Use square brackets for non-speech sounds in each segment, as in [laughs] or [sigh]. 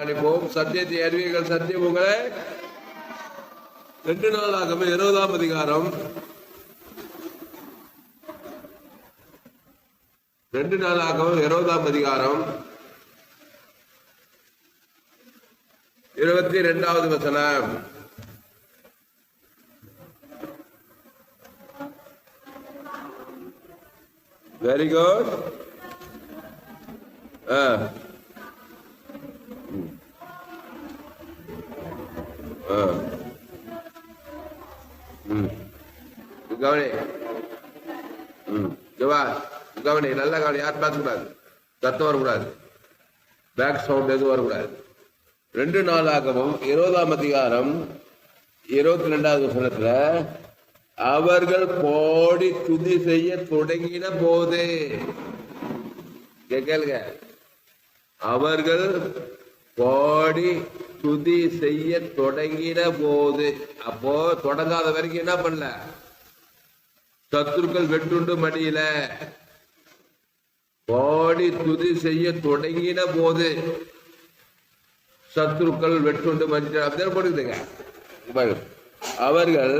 அனுப்போம் சத்தியத்தை அறிவீர்கள் சத்தியம் உங்களை ரெண்டு நாளாகவே இருபதாம் அதிகாரம். ரெண்டு நாளாகவும் இருபதாம் அதிகாரம். இருபத்தி ரெண்டாவது வசனம். வெரி குட் ஆ. கவனி. ம். ஜவா கவனி நல்ல கவனி. யார் பார்க்கக்கூடாது சத்தம் வரக்கூடாது. பேக் சவுண்ட் எதுவும் வரக்கூடாது. ரெண்டு நாளாகவும் இருபதாம் அதிகாரம் இருபத்தி ரெண்டாவது வசனத்துல அவர்கள் போடி துதி செய்ய தொடங்கின போது. கேளுங்க. அவர்கள் பாடி துதி செய்ய தொடங்கின போது அப்போ தொடங்காத வரைக்கும் என்ன பண்ணல? சத்துருக்கள் வெட்டுண்டு மடியில. பாடி துதி செய்ய தொடங்கின போது சத்துருக்கள் வெட்டுண்டு மடிச்சு அப்படியே போடுதுங்க அவர்கள்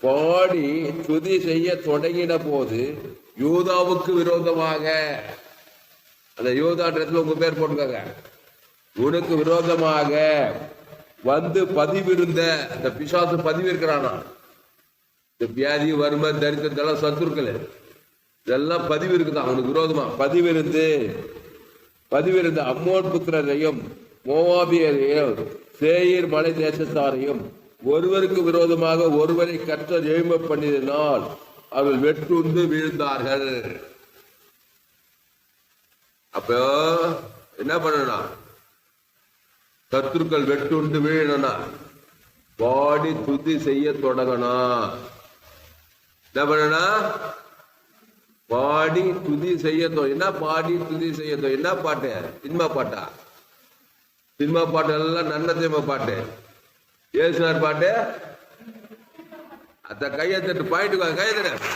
பாடி துதி செய்ய தொடங்கின போது யூதாவுக்கு விரோதமாக அந்த யூதான்றத்துல உங்க பேர் போட்டுக்கோங்க. உனக்கு விரோதமாக வந்து பதிவிருந்த அந்த பிசாசு பதிவு இருக்கிறானா இந்த வியாதி வறுமை தரித்திரத்தெல்லாம் சத்துருக்கள் இதெல்லாம் பதிவு இருக்குதான் அவனுக்கு விரோதமா. பதிவிருந்து பதிவிருந்த அம்மோன் புத்திரரையும் மோவாபியரையும் சேயர் மலை தேசத்தாரையும் ஒருவருக்கு விரோதமாக ஒருவரை கற்ற எழும பண்ணினால் அவர்கள் வெட்டுந்து வீழ்ந்தார்கள். அப்போ என்ன பண்ணணும் சத்துருக்கள் வெட்டுண்டு வீழனா பாடி துதி செய்ய தொடங்கணும் என்ன பண்ணணும் பாடி துதி செய்ய என்ன பாடி துதி செய்ய என்ன பாட்டு? சினிமா பாட்டா? சினிமா பாட்டு எல்லாம் நல்ல சினிமா பாட்டு. ஏசுனார் பாட்டு? அத கையை தட்டு பாயிட்டு கையை தட்டு.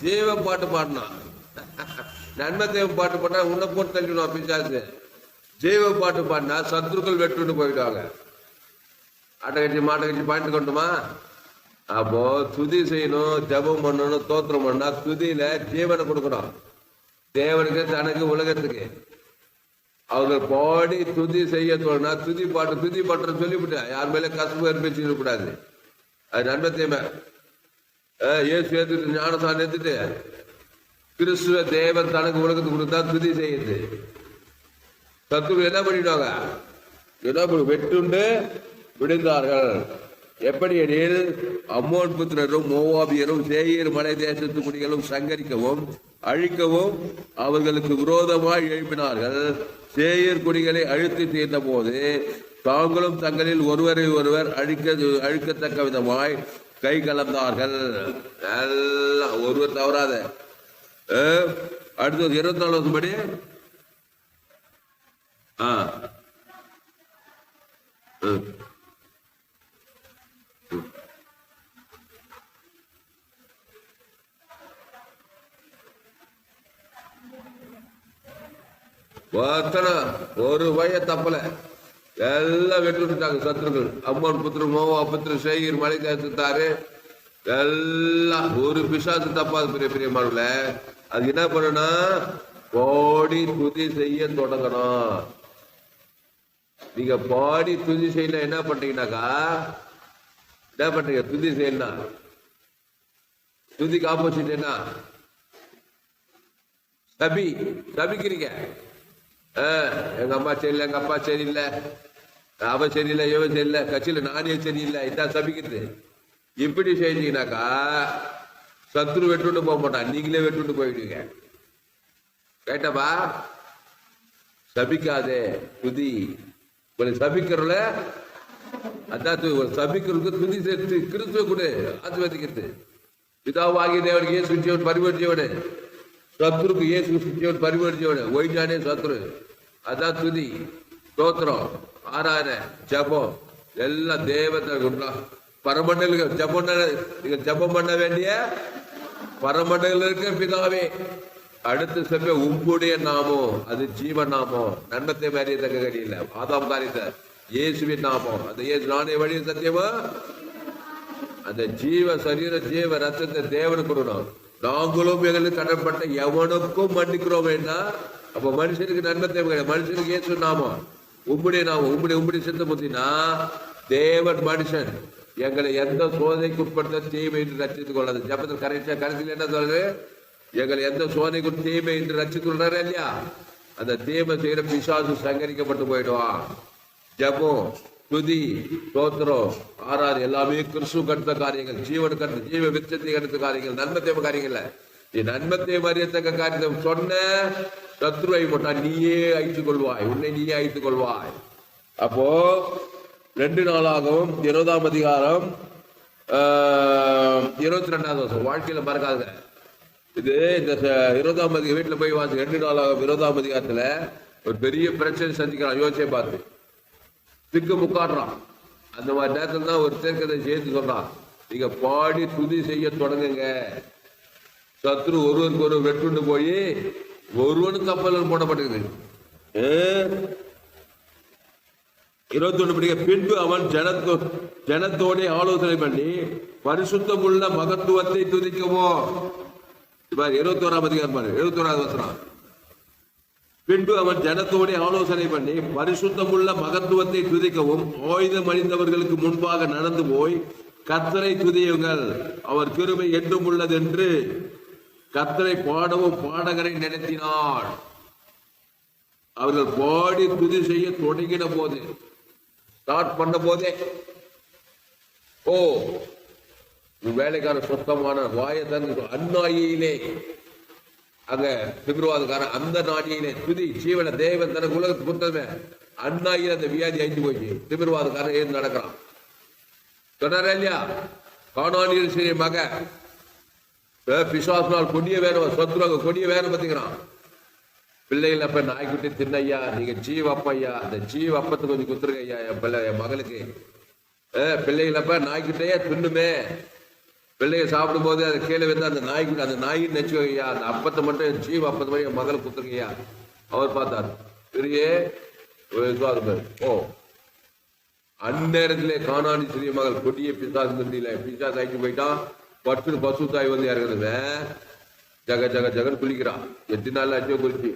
ஜீவ பாட்டு பாடணும் [laughs] நன்மை தேவ பாட்டு பாடினா உன்னை போட்டு தள்ளிடுவான் பிசாசு ஜெய்வ பாட்டு பாடினா சத்ருக்கள் வெட்டுன்னு போயிடுவாங்க. ஆட்டை கட்சி மாட்ட கட்சி பாயிண்ட் கொண்டுமா? அப்போ துதி செய்யணும் ஜெபம் பண்ணணும் தோத்திரம் பண்ணா துதியில ஜீவனை கொடுக்கணும். தேவனுக்கு தனக்கு உலகத்துக்கு. அவங்க பாடி துதி செய்ய தோணுனா துதி பாட்டு துதி பாட்டு சொல்லிவிட்டேன் யார் மேல கசப்பு அனுப்பிச்சு கூடாது. அது நன்மை தேவை. ஏசு ஏத்துட்டு ஞானசான் எடுத்துட்டு கிறிஸ்துவ தேவன் தனக்கு உலகத்துக்கு கொடுத்தா துதி செய்யுது. சத்துரு என்ன பண்ணிடுவாங்க? என்ன வெட்டுண்டு விடுந்தார்கள் எப்படி எனில் அம்மோன் புத்திரரும் மோவாபியரும் சேயர் மலை தேசத்து குடிகளும் சங்கரிக்கவும் அழிக்கவும் அவர்களுக்கு விரோதமாய் எழுப்பினார்கள். சேயர் குடிகளை அழுத்தி தீர்ந்த போது தாங்களும் தங்களில் ஒருவரை ஒருவர் அழிக்க அழிக்கத்தக்க விதமாய் கை கலந்தார்கள். எல்லாம் ஒருவர் தவறாத. அடுத்தது இருபத்தி நாலாவது படி. ஆ. ஒரு வய தப்பல. எல்லாம் வெட்டி விட்டுட்டாங்க சத்துருக்கள். அம்மன் புத்திர மோவா புத்திர சேகர் மலை தேசத்தாரு எல்லாம் ஒரு பிசாசு தப்பாது பெரிய பெரிய மாடல. அது என்ன பண்ணணும் பாடி துதி செய்ய தொடங்கணும். நீங்க பாடி துதி செய்யல என்ன பண்றீங்கன்னாக்கா என்ன பண்றீங்க? துதி செய்யலாம் துதிக்கு ஆப்போசிட் என்ன? சபி சபிக்கிறீங்க. எங்க அம்மா சரியில்லை எங்க அப்பா சரியில்லை. அவ சரியில்லை இவன் சரியில்லை கட்சியில நானே சரியில்லை இதான் சபிக்கிறது. இப்படி செஞ்சீங்கன்னாக்கா சத்துரு வெட்டுட்டு போக மாட்டான். நீங்களே வெட்டுட்டு போயிடுவீங்க. கேட்டப்பா? சபிக்காதே துதி. உங்களை சபிக்கிறல அதான் சபிக்கிறதுக்கு துதி சேர்த்து கிறிஸ்துவ கூட ஆசிர்வதிக்கிறது. பிதாவாகிய தேவனுக்கு ஏசு ஜீவன் பரிவர்த்தியவனு சத்துருக்கு ஏசு ஜீவன் பரிவர்த்தியவனு ஒயிட்டானே சத்துரு அதான் துதி ஸ்தோத்திரம் ஆராதன ஜபம். எல்லாம் தேவத்தை உண்டா பரமண்டலுக்கு ஜபம் பண்ண- ஜபம் பண்ண வேண்டிய பரமண்டல இருக்க பிதாவே அடுத்த செல்வ உம்முடைய நாமம் அது ஜீவ நாமம் நன்மத்தை அறியத்தக்க கடியில ஆதாம் காரியத்தை இயேசுவின் நாமம் அந்த இயேசு நானே வழி சத்தியமா? அந்த ஜீவ சரீர ஜீவ ரத்தத்தை தேவனுக்கு கொடுக்கணும். நாங்களும் எங்களுக்கு கடன்பட்ட எவனுக்கும் மன்னிக்கிறோம் வேண்டாம் அப்ப மனுஷனுக்கு நன்மை தேவை கிடையாது மனுஷனுக்கு இயேசு நாமம் உம்முடைய நாமம் உம்முடைய உம்முடைய சித்த புத்தினா தேவன் மனுஷன். எங்களை எந்த சோதனைக்குட்படுத்த தீமை என்று ரச்சித்துக் கொள்ளாது. ஜபத்தில் கரைச்சா கடைசியில் என்ன சொல்றது? எங்களை எந்த சோதனைக்கு தீமை என்று ரச்சித்துக் கொள்றாரு இல்லையா? அந்த தீமை செய்யற பிசாசு சங்கரிக்கப்பட்டு போயிடுவான். ஜபம் துதி ஸ்தோத்திரம் ஆறாறு எல்லாமே கிறிஸ்து கடுத்த காரியங்கள் ஜீவன் கடுத்த ஜீவ விச்சத்தை கடுத்த காரியங்கள் நன்மத்தேவ காரியங்கள்ல. நீ நன்மத்தை மறியத்தக்க காரியத்தை சொன்ன சத்ருவை போட்டா நீயே அழித்துக் கொள்வாய். உன்னை நீயே அழித்துக் கொள்வாய். அப்போ ரெண்டு நாளாகவும் இருபதாம் அதிகாரம் இருபத்தி ரெண்டாவது வருஷம் வாழ்க்கையில மறக்காத இது இந்த ச- இருபதாம் அதிக வீட்டுல போய் வாசி ரெண்டு நாளாகும் இருபதாம் அதிகாரத்துல ஒரு பெரிய பிரச்சனை சந்திக்கிறான். யோசிச்சே பார்த்து திக்கு முக்காடுறான். அந்த மாதிரி நேரத்தில் தான் ஒரு தேர்க்கதை சேர்த்து சொல்றான். நீங்க பாடி துதி செய்ய தொடங்குங்க. சத்ரு ஒருவருக்கு ஒரு வெட்டுண்டு போய் ஒருவனுக்கு கப்பல் போடப்பட்டிருக்குது. இருபத்தி ஒன்று படிக்க பின்பு அவன் ஜனத்தோ ஜனத்தோட ஆலோசனை பண்ணி பரிசுத்தமுள்ள மகத்துவத்தை துதிக்கவோ. இருபத்தி ஓராம் அதிகாரம் பாரு இருபத்தி ஓராவது வசனம். பின்பு அவன் ஜனத்தோட ஆலோசனை பண்ணி பரிசுத்தமுள்ள மகத்துவத்தை துதிக்கவும் ஆயுதம் அணிந்தவர்களுக்கு முன்பாக நடந்து போய் கத்தரை துதியுங்கள். அவர் திருமை என்றும் உள்ளதென்று கத்தரை பாடவும் பாடகரை நினைத்தினாள் அவர்கள் பாடி துதி செய்ய தொடங்கின போது ஸ்டார்ட் பண்ண போதே ஓ உன் வேலைக்கார சுத்தமான வாயத்தன் அந்நாயிலே. அங்க பிப்ரவாதக்காரன் அந்த நாடியிலே துதி ஜீவன தேவன் தனக்கு உலகத்துக்கு கொடுத்ததுமே அந்நாயில் அந்த வியாதி அழிஞ்சு போச்சு திமிர்வாதக்காரன் ஏன் நடக்கிறான்? சொன்னாரா இல்லையா? காணானியில் சரி மக பிசாசனால் கொடிய வேணும் சத்ருவங்க கொடிய வேணும் பார்த்துக்கிறான். பிள்ளைகள் அப்ப நாய்க்குட்டி தின்னையா? நீங்க ஜீவப்பையா? அந்த ஜீவப்பத்தை கொஞ்சம் குத்துருங்க ஐயா என் பிள்ளை என் மகளுக்கு. பிள்ளைகள் அப்ப நாய்க்குட்டையே தின்னுமே. பிள்ளைங்க சாப்பிடும் போது அதை கீழே வந்து அந்த நாய்க்குட்டி அந்த நாயின்னு நினைச்சுக்கோங்கய்யா. அந்த அப்பத்தை மட்டும் என் ஜீவ அப்பத்தை மாதிரி என் மகளுக்கு குத்துருங்கய்யா. அவர் பார்த்தார். பெரிய ஒரு ஓ. அந்நேரத்திலே காணாணி சிறிய மகள் கொடிய பிசாசு மந்தியில பிசாசு ஆக்கி போயிட்டான். பட்டு பசு தாய் வந்து இறங்குதுமே ஜக ஜக ஜகன் குளிக்கிறான். எத்தனை நாள் ஆச்சோ குளிச்சு.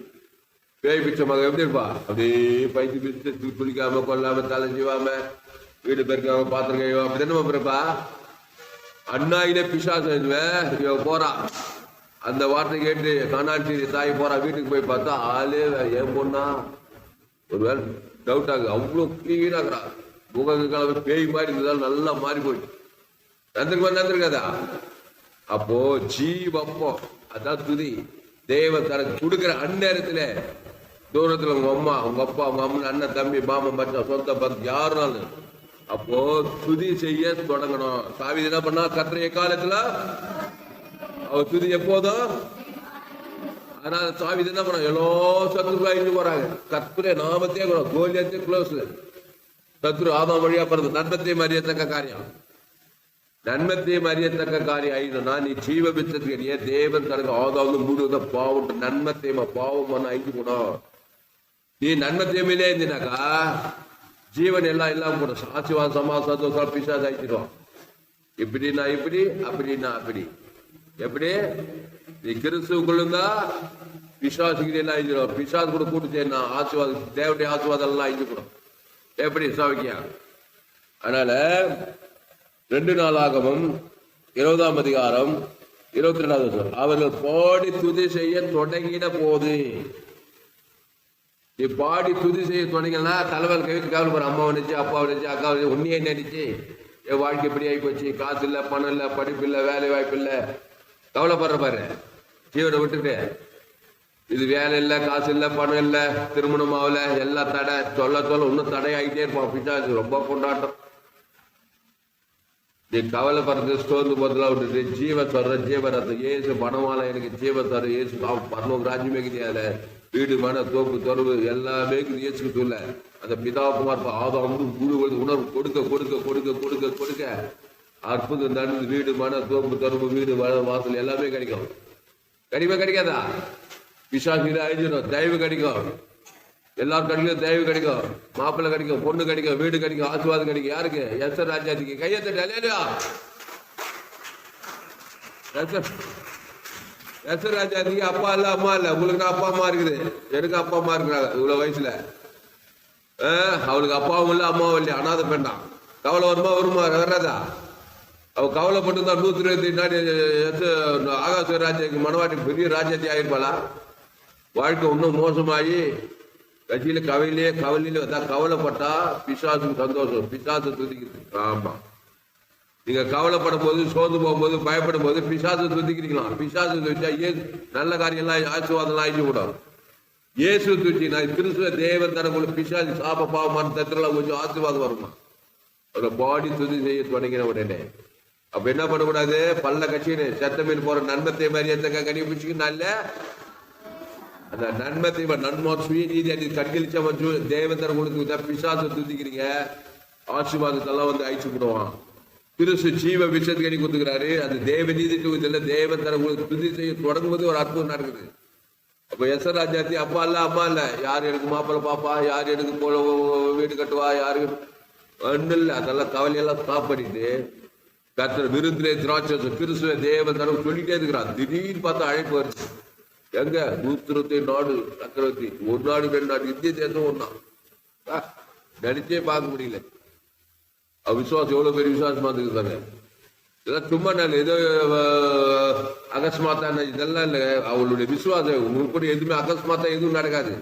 பேய் பிச்சை மகன் எப்படி இருப்பா அப்படியே பைத்து பிடிச்சு குளிக்காம கொல்லாம தலை வீடு பெருக்காம பாத்திரம் கைவாம அப்படி தானே இருப்பா அண்ணாயிலே பிஷா செஞ்சுவேன் போறா அந்த வார்த்தை கேட்டு காணாட்சி தாய் போறா வீட்டுக்கு போய் பார்த்தா ஆளே ஏன் பொண்ணா ஒருவேளை டவுட் ஆகுது அவ்வளோ கிளீனாக்குறா முகக்கால பேய் மாதிரி இருந்ததால் நல்லா மாறி போயிட்டு நந்திருக்குமா நந்திருக்காதா அப்போ ஜீவப்போ அதான் துதி தேவ தனக்கு கொடுக்கிற அந்நேரத்துல தூரத்துல உங்க அம்மா உங்க அப்பா உங்க அம்மன் அண்ணன் தம்பி மாமன் மச்சான் சொந்த பந்து யாருனாலும். அப்போ துதி செய்ய தொடங்கணும். சாவி என்ன பண்ணா கத்திரைய காலத்துல? அவர் துதி எப்போதும் ஆனா சாவி என்ன பண்ண எல்லா சத்துருக்கா இருந்து போறாங்க. கத்துரை நாமத்தே கோலியத்தே க்ளோஸ்ல சத்ரு ஆதாம் வழியா பிறந்த நன்மத்தை அறியத்தக்க காரியம். நன்மத்தை அறியத்தக்க காரியம் ஆயிடும்னா நீ ஜீவ பிச்சத்துக்கு ஏன் தேவன் தனக்கு ஆதாவது முழுவத பாவம் நன்மத்தை பாவம் ஐந்து குணம் நீ நன்மத்தையுமே இருந்தினாக்கா ஜீவன் எல்லாம் இல்லாம கூட ஆசிவான் சமா சந்தோஷம் பிசாஸ் ஆயிடுவான் இப்படின்னா இப்படி அப்படின்னா அப்படி எப்படி நீ கிறிஸ்துக்குள்ளுந்தா பிசாசுக்கு எல்லாம் அழிஞ்சிடும் பிசாசு கூட கூட்டு சேர்னா ஆசிர்வாதம் தேவடைய ஆசிர்வாதம் எல்லாம் அழிஞ்சுக்கணும் எப்படி சாவிக்கியா அதனால ரெண்டு நாளாகவும் இருபதாம் அதிகாரம் இருபத்தி ரெண்டாவது அவர்கள் போடி துதி செய்ய தொடங்கின போது நீ பாடி துதி செய்ய தொடங்கினா தலைவர் கவித்து கவலைப்படுற அம்மா வந்துச்சு அப்பாவை வந்துச்சு அக்கா வந்துச்சு உன்னையே நினைச்சு என் வாழ்க்கை இப்படி ஆகி போச்சு. காசு இல்லை பணம் இல்லை படிப்பு இல்லை வேலை வாய்ப்பு இல்லை. கவலைப்படுற பாரு. ஜீவனை விட்டுட்டு இது வேலை இல்லை காசு இல்லை பணம் இல்லை திருமணம் ஆகல எல்லா தடை சொல்ல சொல்ல இன்னும் தடையாகிட்டே இருப்பான். பிசாசு ரொம்ப கொண்டாட்டம். நீ கவலைப்படுறது ஸ்டோர்ந்து போதெல்லாம் விட்டுட்டு ஜீவ சொல்ற ஜீவ ஏசு பணமால எனக்கு ஜீவ தர ஏசு பரலோக ராஜ்யமே கிடையாது. வீடு மன தோப்பு தொடர்பு எல்லாமே இயேசுக்கு சொல்ல அந்த பிதாகுமார் ஆதம் வந்து உணர்வு கொடுக்க கொடுக்க கொடுக்க கொடுக்க கொடுக்க. அற்புதம் நடந்து வீடு மன தோப்பு தொடர்பு வீடு மன வாசல் எல்லாமே கிடைக்கும். கிடைக்குமா கிடைக்காதா? விசாசியில் அழிஞ்சிடும் தயவு கிடைக்கும். எல்லாரும் கிடைக்கும் தயவு கிடைக்கும். மாப்பிள்ளை கிடைக்கும் பொண்ணு கிடைக்கும் வீடு கிடைக்கும் ஆசீர்வாதம் கிடைக்கும். யாருக்கு? எஸ் ராஜாதிக்கு கையெழுத்து இல்லையா எஸ் அப்பா இல்ல அம்மா இல்ல. உங்களுக்கு நான் அப்பா அம்மா இருக்குது. எனக்கு அப்பா அம்மா இருக்கிறாங்க. இவ்வளவு வயசுல. அவளுக்கு அப்பாவும் இல்லை அம்மாவும் இல்லையா அனாதை பெண்ணான் கவலை வருமா வருமா வராதா அவ கவலைப்பட்டு தான் நூத்தி இருபத்தி நாடு ஆகாச ராஜ்யக்கு மனவாட்டி பெரிய ராஜ்யத்தை ஆயிருப்பாளா? வாழ்க்கை இன்னும் மோசமாகி கட்சியில கவலையிலே கவலையில அதான் கவலைப்பட்டா பிசாசுக்கு சந்தோஷம். பிசாசு துதிக்குது ஆமா. நீங்க கவலைப்படும் போது சோர்ந்து போகும்போது பயப்படும் போது பிசாசு துதிக்கிறீங்களா பிசாசு துதிச்சா ஏசு நல்ல காரியம் எல்லாம் ஆசீர்வாதம் ஆயிச்சு விடும் இயேசு துதி நான் கிறிஸ்துவ தேவன் தரக்குள்ள பிசாசு சாப பாவமான தத்திரலாம் கொஞ்சம் ஆசீர்வாதம் வருமா? ஒரு பாடி துதி செய்ய தொடங்கின உடனே. அப்ப என்ன பண்ணக்கூடாது? பல்ல கட்சின்னு சத்தமீன் போற நன்மத்தை மாதிரி எந்த கணிப்பிச்சுக்கணும் இல்ல? அந்த நன்மத்தை நன்மோ சுய நீதி அடி கண்களிச்ச வந்து தேவந்தர கொடுத்து பிசாசு துதிக்கிறீங்க ஆசீர்வாதத்தெல்லாம் வந்து அழிச்சு விடுவான் கிறிஸ்து ஜீவ விஷத்துக்கு அடி கொடுத்துக்கிறாரு. அது தேவ நீதி இல்ல தேவந்தர கொடுத்து துதி செய்ய தொடங்கும்போது ஒரு அற்புதம் நடக்குது. அப்போ எஸ் ராஜாத்தி அப்பா இல்ல அம்மா இல்ல. யார் எனக்கு மாப்பிள்ளை பாப்பா யார் எனக்கு போல வீடு கட்டுவா யாரு? ஒன்றும் இல்லை. அதெல்லாம் கவலையெல்லாம் ஸ்டாப் பண்ணிட்டு கர்த்தர் விருந்திலே திராட்சை கிறிஸ்துவ தேவன் தரம் சொல்லிட்டே இருக்கிறான் திடீர்னு பார்த்தா அழைப்பு வருது. எங்க? நூத்தி நாடு சக்கரவர்த்தி. ஒரு நாடு ரெண்டு நாடு. இந்திய தேசம் ஒன்னா நினைச்சே பார்க்க முடியல. விசுவாசம் எவ்வளவு பெரிய விசுவாசமா இருக்குதானே இதெல்லாம் சும்மா நான் ஏதோ அகஸ்மாத்தான இதெல்லாம் இல்ல. அவளுடைய விசுவாசம் உங்களுக்கு எதுவுமே அகஸ்மாத்தா எதுவும் நடக்காது.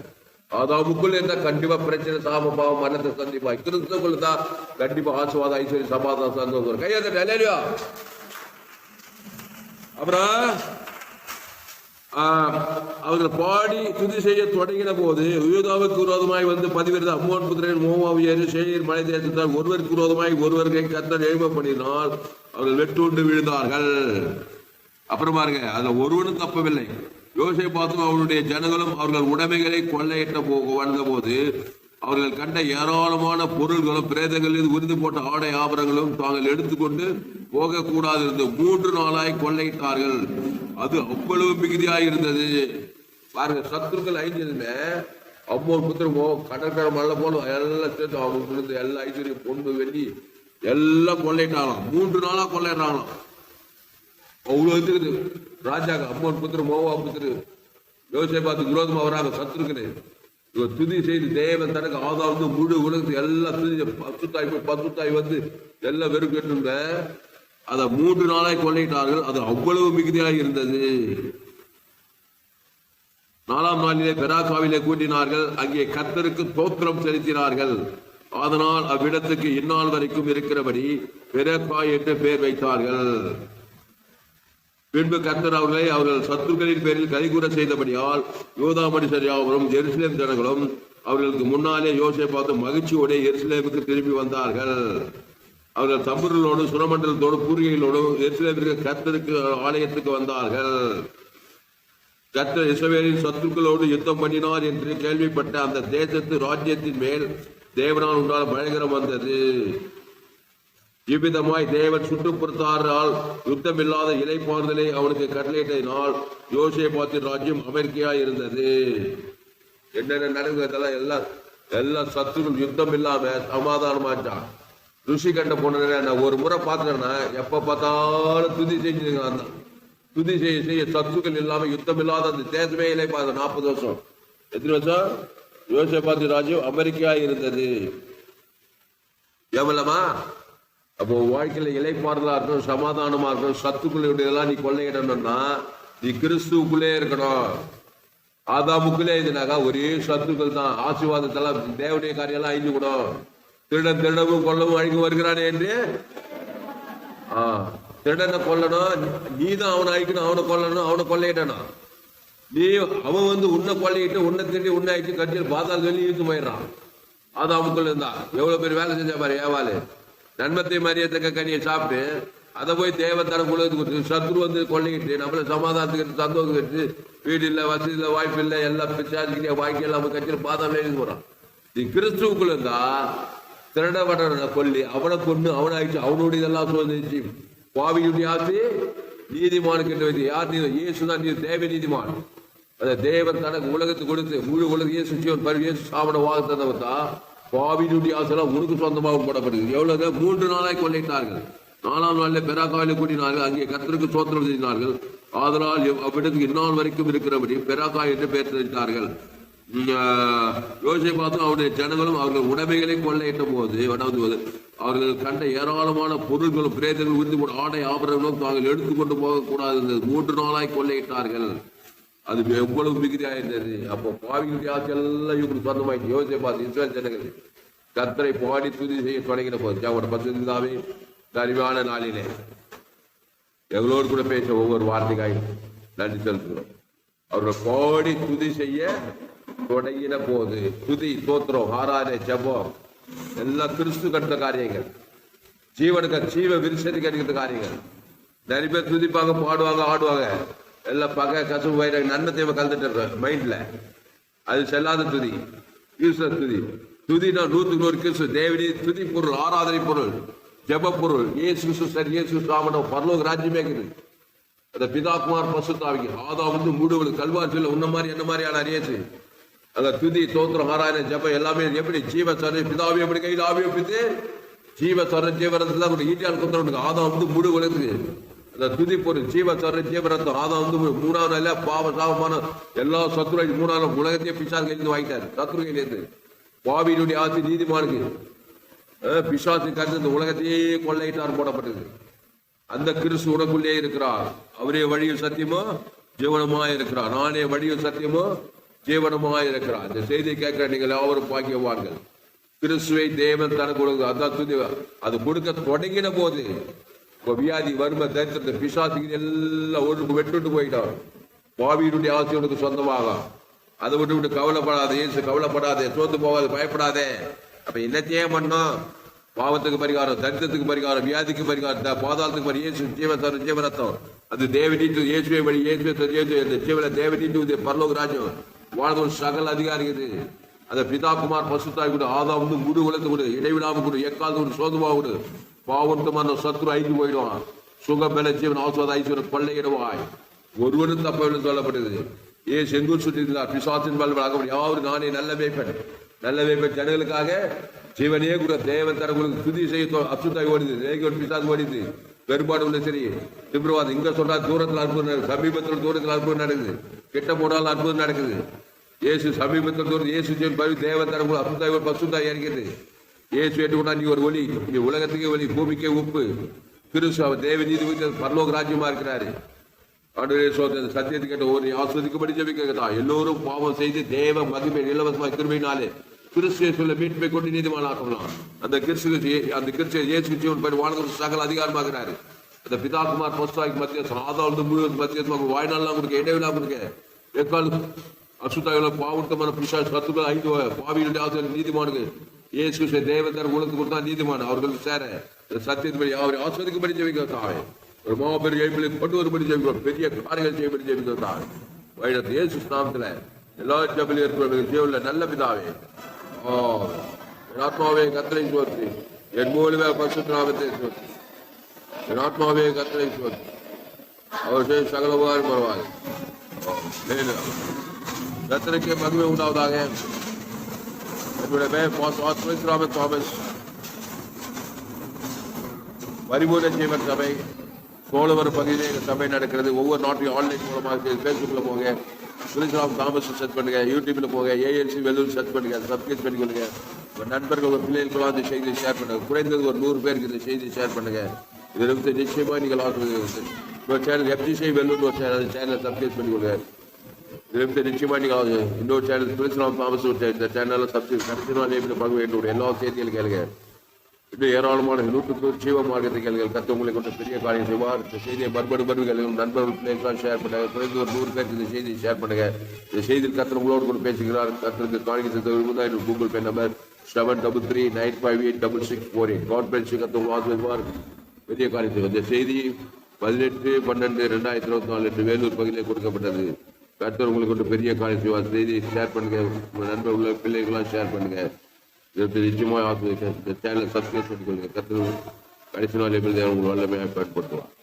அது அவங்களுக்குள்ள இருந்தா கண்டிப்பா பிரச்சனை சாம பாவம் மரணத்தை சந்திப்பா கிறிஸ்துக்குள்ள தான் கண்டிப்பா ஆசுவாத ஐஸ்வர்யம் சமாதானம் சந்தோஷம் கையாத அப்புறம்? அவர்கள் பாடி துதி செய்ய தொடங்கின போது யூதாவுக்கு விரோதமாய் வந்து பதிவிருந்த அம்மோன் புத்திரன் மோமாவியர் சேயர் மலை தேசத்தால் ஒருவருக்கு விரோதமாய் ஒருவருக்கு கத்தர் எழும பண்ணினால் அவர்கள் வெட்டுண்டு விழுந்தார்கள். அப்புறம் பாருங்க அதுல ஒருவனும் தப்பவில்லை. யோசை பார்த்தும் அவருடைய ஜனங்களும் அவர்கள் உடைமைகளை கொள்ளையிட்ட போக வந்த போது அவர்கள் கண்ட ஏராளமான பொருள்களும் பிரேதங்களில் உருந்து போட்ட ஆடை ஆபரங்களும் தாங்கள் எடுத்துக்கொண்டு போகக்கூடாது இருந்த மூன்று நாளாய் கொள்ளையிட்டார்கள். அது அவ்வளவு மிகுதியாய் இருந்தது. பாருங்க சத்துருக்கள் ஐந்ததுமே அம்மோர் புத்திரமோ கடற்கரை மல்ல போல எல்லாம் சேர்த்து அவங்க இருந்த எல்லா ஐஸ்வர்யம் பொண்ணு வெள்ளி எல்லாம் கொள்ளையிட்டாங்களாம். மூன்று நாளா கொள்ளையிடுறாங்களாம் அவ்வளவு இருக்குது. ராஜாக்கு அம்மன் புத்திர மோவா புத்திர பார்த்து விரோதமா வராங்க சத்துருக்குன்னு. துதி செய்து தேவன் தனக்கு ஆதாரம் வந்து முழு உலகத்துக்கு எல்லாம் துதி பசுத்தாய் போய் பசுத்தாய் வந்து எல்லாம் வெறுக்கட்டுங்க அதை மூன்று நாளாய் கொள்ளையிட்டார்கள். அது அவ்வளவு மிகுதியாக இருந்தது. நாலாம் நாளிலே பெராக்காவிலே கூட்டினார்கள் அங்கே கத்தருக்கு தோத்திரம் செலுத்தினார்கள். அதனால் அவ்விடத்துக்கு இந்நாள் வரைக்கும் இருக்கிறபடி பெரக்கா என்று பெயர் வைத்தார்கள். பின்பு கர்த்தர் அவர்களை அவர்கள் சத்துருக்களின் பேரில் கைகூற செய்தபடியால் யோதா மனுஷரியாவரும் ஜெருசலேம் ஜனங்களும் அவர்களுக்கு முன்னாலே யோசை பார்த்து மகிழ்ச்சியோட எருசலேமுக்கு திரும்பி வந்தார்கள். அவர்கள் தம்புர்களோடு சுரமண்டலத்தோடு பூர்வீகளோடும் எருசலேமிற்கு கர்த்தருக்கு ஆலயத்துக்கு வந்தார்கள். கர்த்தர் இஸ்ரவேலின் சத்துருக்களோடு யுத்தம் பண்ணினார் என்று கேள்விப்பட்ட அந்த தேசத்து ராஜ்யத்தின் மேல் தேவனால் உண்டான பயங்கரம் வந்தது. இவ்விதமாய் தேவன் சுட்டுப்புறத்தாரால் யுத்தம் இல்லாத இலைப்பாறுதலை அவனுக்கு கட்டளையிட்டதினால் யோசேபாத்தின் ராஜ்யம் அமெரிக்கையா இருந்தது. என்னென்ன நடக்குதெல்லாம் எல்லாம் எல்லா சத்துருக்கள் யுத்தம் இல்லாம சமாதானமாச்சான் ருஷி கண்ட பொண்ணு நான் ஒரு முறை பார்த்தேன்னா எப்ப பார்த்தாலும் துதி செஞ்சுருக்கான் துதி செய்ய செய்ய சத்துக்கள் இல்லாம யுத்தம் இல்லாத அந்த தேசமே இல்லை பார்த்த நாற்பது வருஷம். எத்தனை வருஷம்? யோசபாத்தி ராஜ்யம் அமெரிக்கா இருந்தது. எவ்வளமா? அப்போ வாழ்க்கையில இலைப்பாறுதலா இருக்கணும் சமாதானமா இருக்கணும் சத்துக்குள்ளையுடையதெல்லாம் நீ கொள்ளையிடணும்னா நீ கிறிஸ்துவுக்குள்ளே இருக்கணும். ஆதாமுக்குள்ளே இதுனாக்கா ஒரே சத்துக்கள் தான். ஆசீர்வாதத்தெல்லாம் தேவனுடைய காரியெல்லாம் அழிஞ்சு கூடும் திருடன் திருடவும் கொள்ளவும் அழிஞ்சு வருகிறானே என்று? ஆ, திருடனை கொல்லணும் நீ தான் அவனை அழிக்கணும் அவனை கொல்லணும் அவனை கொள்ளையிடணும். நீ அவன் வந்து உன்னை கொள்ளையிட்டு உன்னை திருடி உன்னை அழிச்சு கட்சியில் பாதாள சொல்லி இழுத்து போயிடுறான். ஆதாமுக்குள்ள இருந்தா எவ்வளவு பேர் வேலை செஞ்சா பாரு ஏவாளு. நன்மத்தை மரியத்தக்க கனியை சாப்பிட்டு அதை போய் தேவத்தரம் குலத்துக்கு கொடுத்து சத்ரு வந்து கொள்ளையிட்டு நம்மள சமாதானத்துக்கு சந்தோஷம் வச்சு வீடு இல்லை வசதி இல்லை வாய்ப்பு இல்லை எல்லாம் பிச்சாதிக்கிட்டே வாய்க்கு எல்லாம் கட்சியில் பாதம் வேலை போறான். நீ கிறிஸ்துவுக்குள்ள இருந்தா திருடவடனை கொல்லி அவனை கொண்டு அவனாயிடுச்சு அவனுடைய இதெல்லாம் சோதிச்சு பாவியுடைய ஆசி நீதிமானுக்கு கிட்ட வைத்து யார் நீ இயேசு தான் நீ தேவ நீதிமான். அந்த தேவன் தனக்கு உலகத்துக்கு கொடுத்து முழு உலக இயேசு ஜீவன் பரி இயேசு சாப்பிட வாக்குத்தந்தவர் தான். பாவினுடைய ஆசைலாம் உனக்கு சொந்தமாக போடப்படுகிறது எவ்வளவு மூன்று நாளாய் கொள்ளையிட்டார்கள். நாலாம் நாளில் பெராக்காவில் கூட்டினார்கள் அங்கே கத்தருக்கு சோத்திரம் செய்தார்கள். ஆதலால் எவ்- அவ்விடத்துக்கு இந்நாள் வரைக்கும் இருக்கிறபடி பெராக்காய் என்று பெயர் தெரிவித்தார்கள். யோசிப்பாத்தும் அவருடைய ஜனங்களும் அவர்கள் உடைமைகளை கொள்ளையிட்ட போது அதாவது போது அவர்கள் கண்ட ஏராளமான பொருள்களும் பிரேதங்கள் உறுதி ஆடை ஆபரணங்களும் தாங்கள் எடுத்துக்கொண்டு போகக்கூடாது. என்று மூன்று நாளாய் கொள்ளையிட்டார்கள். அது எவ்வளவு மிகுதியாயிருந்தது அப்போ பாவிகளுடைய ஆட்சி எல்லாம் இவங்களுக்கு சொந்தமாயிட்டு யோசிச்சு பார்த்து இஸ்ரேல் ஜனங்கள் கத்தரை பாடி துதி செய்ய தொடங்கின போது ஜாவோட பசுதாவே அறிவான நாளிலே. எங்களோடு கூட பேச ஒவ்வொரு வார்த்தைக்காய் நன்றி செலுத்துகிறோம். அவரோட பாடி துதி செய்ய தொடங்கின போது துதி தோத்திரம் ஆராதனை ஜெபம் எல்லாம் கிறிஸ்து கட்ட காரியங்கள். ஜீவனுக்கு ஜீவ விரிசதி கிடைக்கிற காரியங்கள். நிறைய பேர் துதிப்பாங்க பாடுவாங்க ஆடுவாங்க. எல்லாம் பகை கசப்பு வயிறு நன்மை தேவை கலந்துட்டு மைண்ட்ல அது செல்லாத துதி. கிறிஸ்துவ துதி. துதினா நூற்றுக்கு நூறு கிறிஸ்து. தேவடி துதி பொருள் ஆராதனை பொருள் ஜப பொருள். ஏசு கிறிஸ்து ஏசு இயேசு பரலோக ராஜ்யமே இருக்குது. அந்த பிதாகுமார் பசுத்தாவிக்கு ஆதா வந்து மூடுவது கல்வாசியில் உன்ன மாதிரி என்ன மாதிரியான அறியச்சு அந்த துதி தோத்திரம் ஆராயண ஜெபம் எல்லாமே எப்படி? ஜீவ சரி பிதாவி எப்படி கையில் ஆவியை பித்து ஜீவ சர ஜீவரத்துல ஒரு ஈட்டியால் குத்துறவனுக்கு ஆதா வந்து மூடு அந்த துதி பொருள் ஜீவ சர ஜீவரத்தம் ஆதா வந்து மூணாவது நாள்ல பாவ சாபமான எல்லா சத்துரு மூணாவது உலகத்தையே பிசாசு கையிலிருந்து வாங்கிட்டாரு. சத்ரு கையிலிருந்து பாவியினுடைய ஆட்சி நீதிமானுக்கு பிசாசு கருத்து இந்த உலகத்தையே கொள்ளையிட்டார் போடப்பட்டது. அந்த கிறிஸ்து உனக்குள்ளே இருக்கிறார். அவரே வழியில் சத்தியமோ ஜீவனமாக இருக்கிறார். நானே வழியில் சத்தியமோ ஜீவனமாக இருக்கிறார். இந்த செய்தியை கேட்கிற நீங்கள் யாவரும் பாக்கியவார்கள் கிறிஸ்துவை தேவன் தனக்கு கொடுக்க அதான் துதி. அது கொடுக்க தொடங்கின போது வியாதி வறுமை தரித்திரத்தை பிசாசுக்கு எல்லாம் ஒன்றுக்கு வெட்டுட்டு போயிட்டான். பாவியினுடைய ஆசை உனக்கு சொந்தமாகும் அதை விட்டு விட்டு கவலைப்படாத ஏசு கவலைப்படாதே சோர்ந்து போகாது பயப்படாதே. அப்ப என்னத்தையே பண்ணோம்? பாவத்துக்கு பரிகாரம் தரித்திரத்துக்கு பரிகாரம் வியாதிக்கு பரிகாரம் பாதாளத்துக்கு பரி ஏசு ஜீவன் ஜீவரத்தம் அது தேவனீட்டு இயேசுவை வழி இயேசுவை இந்த ஜீவன தேவனீட்டு இது பரலோக ராஜ்யம். வாழ்ந்த சகல அதிகாரி இது. அந்த பிதா குமார் பசுத்தாய் கூட ஆதா வந்து முடு உலகத்து கூட இடைவிடாம கூட எக்கால் கூட சோதுமா கூட. பாவத்துமான சத்ரு ஐந்து போயிடுவான். சுக பல ஜீவன் ஆசுவாத ஐஸ்வரன் கொள்ளையிடுவாய் ஒருவரும் தப்பவில்லை சொல்லப்படுது ஏ செங்கூர் சுற்றிருந்தார் பிசாசின் பல்வழாக யாவது நானே நல்ல வேப்பன் நல்ல வேப்பன் ஜனங்களுக்காக ஜீவனே கூட தேவன் தரங்களுக்கு துதி செய்ய அசுத்தாய் ஓடிது. தேவன் பிசாசு ஓடிது. பெரும்பாடு உள்ள சரி. திப்ரவாதம் இங்க சொன்னா தூரத்தில் அற்புதம் நடக்குது. சமீபத்தில் தூரத்தில் அற்புதம் நடக்குது. கிட்ட போனாலும் அற்புதம் நடக்குது. இயேசு சமீபத்தில் தூரம் இயேசு ஜெயம் பவி தேவன் தரங்களுக்கு அசுத்தாய் பசுத்தாய் இறங்கிது ஏசு ஏற்றுக்கொண்டா நீ ஒரு ஒளி நீ உலகத்துக்கே ஒளி பூமிக்கே உப்பு. கிறிஸ்து அவர் தேவ நீதி பரலோக ராஜ்யமா இருக்கிறாரு. ஆண்டவரே சோதனை சத்தியத்தை கேட்ட ஒரு ஆஸ்வதிக்கும்படி ஜெபிக்கிறதா எல்லோரும் பாவம் செய்து தேவ மகிமை இலவசமாக கிருபையினாலே கிறிஸ்துவை சொல்ல மீட்பை கொண்டு நீதிமானாக்கலாம் அந்த கிறிஸ்து அந்த கிறிஸ்துவ இயேசு ஜீவன் படி வாழ்ந்து சகல அதிகாரமாகிறாரு அந்த பிதாகுமார் போஸ்டாய்க்கு மத்திய ஆதாவது முழுவதும் மத்தியமாக வாழ்நாள்லாம் உங்களுக்கு இடைவிழா கொடுக்க. எக்கால் அசுத்தாயில பாவத்தமான பிசா சத்துக்கள் ஐந்து பாவியுடைய ஆசிரியர் நீதிமானுக்கு இயேசு கிறிஸ்து தேவதர் உலகத்துக்கு கொடுத்தா நீதிமான். அவர்கள் சேர சத்தியத்தின்படி அவரை ஆஸ்வதிக்கும்படி ஜெபிக்கிறதாவே ஒரு மாபெரும் ஜெயிப்பில் கொண்டு வரும்படி ஜெபிக்கிறோம் பெரிய காரியங்கள் செய்யும்படி ஜெபிக்கிறதாவே வயது இயேசு நாமத்தில் எல்லா ஜபிலும் இருக்கிறவர்கள் ஜீவன்ல நல்ல பிதாவே. ஓ என் ஆத்மாவே கத்தரை சோற்றி என் மூலமே பரிசுத்த நாமத்தை சோற்றி என் ஆத்மாவே கத்தரை சோற்றி அவர் செய்ய சகல உபகாரம் வருவாங்க கத்தரைக்கு மகிமை உண்டாவதாக. என்னுடைய பேர் பாஸ் ஆத்மஸ் ராமன் தாமஸ் பரிபூர்ண ஜீவன் சபை சோழவர் பகுதியில் எங்கள் சபை நடக்கிறது. ஒவ்வொரு நாட்டையும் ஆன்லைன் மூலமாக ஃபேஸ்புக்கில் போங்க. சுரேஷ்ராம் தாமஸ் சர்ச் பண்ணுங்க. யூடியூப்ல போங்க. ஏஎல்சி வெள்ளூர் சர்ச் பண்ணுங்க. சப்ஸ்கிரைப் பண்ணிக்கொள்ளுங்க உங்கள் நண்பர்கள் உங்கள் பிள்ளைகளுக்கெல்லாம் அந்த செய்தியை ஷேர் பண்ணுங்க. குறைந்தது ஒரு நூறு பேருக்கு இந்த செய்தியை ஷேர் பண்ணுங்க. இதில் வந்து நிச்சயமாக நீங்கள் ஆக்குறது ஒரு சேனல் எஃப்டிசி வெள்ளூர் ஒரு சேனல் சேனலை சப்ஸ்கிரைப் பண்ணிக்கொள்ளுங்க இதிலிருந்து நிச்சயமா நீங்கள் இன்னொரு சேனல் சுரேஷ்ராம் தாமஸ் இந்த சேனலில் சப்ஸ்கிரைப் கடைசி நாள் எப்படி பார்க்க வேண்டும் எல்லா செய்திகளும் கேளுங்க. இன்னும் ஏராளமான நூற்றுக்கு ஜீவ மார்க்கத்தை கேள்விகள் கத்து உங்களை கொண்டு பெரிய காரியம் செய்வார். இந்த செய்தியை மறுபடி மறுபடியும் நண்பர்கள் பிள்ளைகளாம் ஷேர் பண்ணுங்க. குறைந்து ஒரு நூறு பேருக்கு இந்த செய்தியை ஷேர் பண்ணுங்க. இந்த செய்தியில் கத்தர் உங்களோடு கூட பேசுகிறார். கத்தருக்கு காணிக்கை விரும்புதான் Google Pay number seven double three nine five eight double six four eight God கத்து உங்கள் பெரிய காரியம் செய்வார். இந்த செய்தி பதினெட்டு பன்னெண்டு ரெண்டாயிரத்தி இருபத்தி நாலு என்று வேலூர் பகுதியில் கொடுக்கப்பட்டது. கத்தர் உங்களுக்கு ஒரு பெரிய காரியம் செய்வார். செய்தியை ஷேர் பண்ணுங்க. உங்கள் நண்பர் உள்ள பிள்ளைகள்லாம் ஷேர் பண்ணுங்க. நிச்சயமாக சேனலை சப்ஸ்கிரைப் பண்ணிக்கொள்ளுங்க. கத்தர் கடைசி நாள் எப்படி உங்கள் வல்லமையாக பயன்படுத்துவார்.